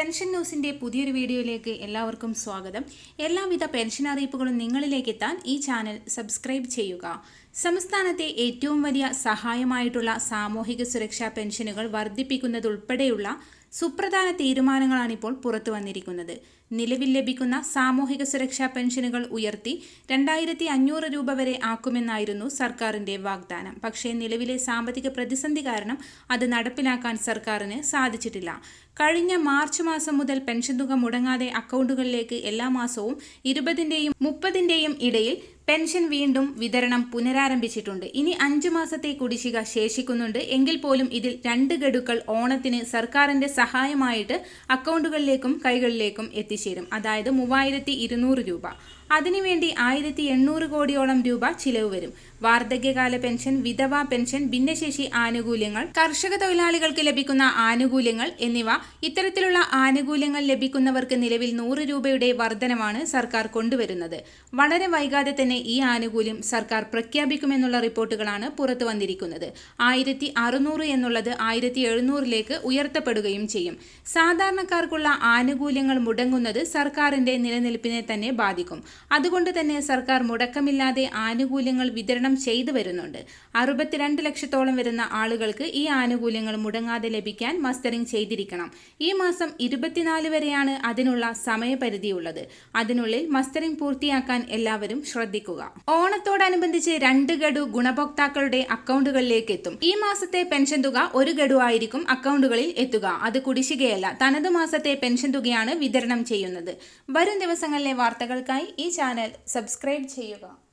Pension ന്യൂസിന്റെ പുതിയൊരു വീഡിയോയിലേക്ക് എല്ലാവർക്കും സ്വാഗതം. എല്ലാവിധ പെൻഷൻ അറിയിപ്പുകളും നിങ്ങളിലേക്ക് എത്താൻ ഈ ചാനൽ സബ്സ്ക്രൈബ് ചെയ്യുക. സംസ്ഥാനത്തെ ഏറ്റവും വലിയ സഹായമായിട്ടുള്ള സാമൂഹിക സുരക്ഷാ പെൻഷനുകൾ വർദ്ധിപ്പിക്കുന്നതുൾപ്പെടെയുള്ള സുപ്രധാന തീരുമാനങ്ങളാണ് ഇപ്പോൾ പുറത്തു വന്നിരിക്കുന്നത്. നിലവിൽ ലഭിക്കുന്ന സാമൂഹിക സുരക്ഷാ പെൻഷനുകൾ ഉയർത്തി രണ്ടായിരത്തി അഞ്ഞൂറ് രൂപ വരെ ആക്കുമെന്നായിരുന്നു സർക്കാരിന്റെ വാഗ്ദാനം. പക്ഷേ നിലവിലെ സാമ്പത്തിക പ്രതിസന്ധി കാരണം അത് നടപ്പിലാക്കാൻ സർക്കാരിന് സാധിച്ചിട്ടില്ല. കഴിഞ്ഞ മാർച്ച് മാസം മുതൽ പെൻഷൻ തുക മുടങ്ങാതെ അക്കൗണ്ടുകളിലേക്ക് എല്ലാ മാസവും ഇരുപതിന്റെയും മുപ്പതിന്റെയും ഇടയിൽ പെൻഷൻ വീണ്ടും വിതരണം പുനരാരംഭിച്ചിട്ടുണ്ട്. ഇനി അഞ്ചു മാസത്തെ കുടിശ്ശിക ശേഷിക്കുന്നുണ്ട്. എങ്കിൽ പോലും ഇതിൽ രണ്ട് ഗഡുക്കൾ ഓണത്തിന് സർക്കാരിന്റെ സഹായമായിട്ട് അക്കൗണ്ടുകളിലേക്കും കൈകളിലേക്കും എത്തിച്ചേരും. അതായത് മൂവായിരത്തി ഇരുന്നൂറ് രൂപ. അതിനുവേണ്ടി ആയിരത്തി എണ്ണൂറ് കോടിയോളം രൂപ ചിലവ് വരും. വാർദ്ധക്യകാല പെൻഷൻ വിധവാ പെൻഷൻ ഭിന്നശേഷി ആനുകൂല്യങ്ങൾ കർഷക തൊഴിലാളികൾക്ക് ലഭിക്കുന്ന ആനുകൂല്യങ്ങൾ എന്നിവ ഇത്തരത്തിലുള്ള ആനുകൂല്യങ്ങൾ ലഭിക്കുന്നവർക്ക് നിലവിൽ നൂറ് രൂപയുടെ വർധനമാണ് സർക്കാർ കൊണ്ടുവരുന്നത്. വളരെ വൈകാതെ തന്നെ ഈ ആനുകൂല്യം സർക്കാർ പ്രഖ്യാപിക്കുമെന്നുള്ള റിപ്പോർട്ടുകളാണ് പുറത്തു വന്നിരിക്കുന്നത്. ആയിരത്തി അറുന്നൂറ് എന്നുള്ളത് ആയിരത്തി എഴുന്നൂറിലേക്ക് ഉയർത്തപ്പെടുകയും ചെയ്യും. സാധാരണക്കാർക്കുള്ള ആനുകൂല്യങ്ങൾ മുടങ്ങുന്നത് സർക്കാരിന്റെ നിലനിൽപ്പിനെ തന്നെ ബാധിക്കും. അതുകൊണ്ട് തന്നെ സർക്കാർ മുടക്കമില്ലാതെ ആനുകൂല്യങ്ങൾ വിതരണം ചെയ്തു വരുന്നുണ്ട്. അറുപത്തിരണ്ട് ലക്ഷത്തോളം വരുന്ന ആളുകൾക്ക് ഈ ആനുകൂല്യങ്ങൾ മുടങ്ങാതെ ലഭിക്കാൻ മസ്റ്ററിംഗ് ചെയ്തിരിക്കണം. ഈ മാസം ഇരുപത്തിനാല് വരെയാണ് അതിനുള്ള സമയപരിധിയുള്ളത്. അതിനുള്ളിൽ മസ്റ്ററിംഗ് പൂർത്തിയാക്കാൻ എല്ലാവരും ശ്രദ്ധിക്കുക ഓണത്തോടനുബന്ധിച്ച് രണ്ട് ഗഡു ഗുണഭോക്താക്കളുടെ അക്കൗണ്ടുകളിലേക്ക് എത്തും ഈ മാസത്തെ പെൻഷൻ തുക ഒരു ഗഡു ആയിരിക്കും അക്കൗണ്ടുകളിൽ എത്തുക. അത് കുടിശ്ശികയല്ല തനത് മാസത്തെ പെൻഷൻ തുകയാണ് വിതരണം ചെയ്യുന്നത്. വരും ദിവസങ്ങളിലെ വാർത്തകൾക്കായി ഈ ചാനൽ സബ്സ്ക്രൈബ് ചെയ്യുക.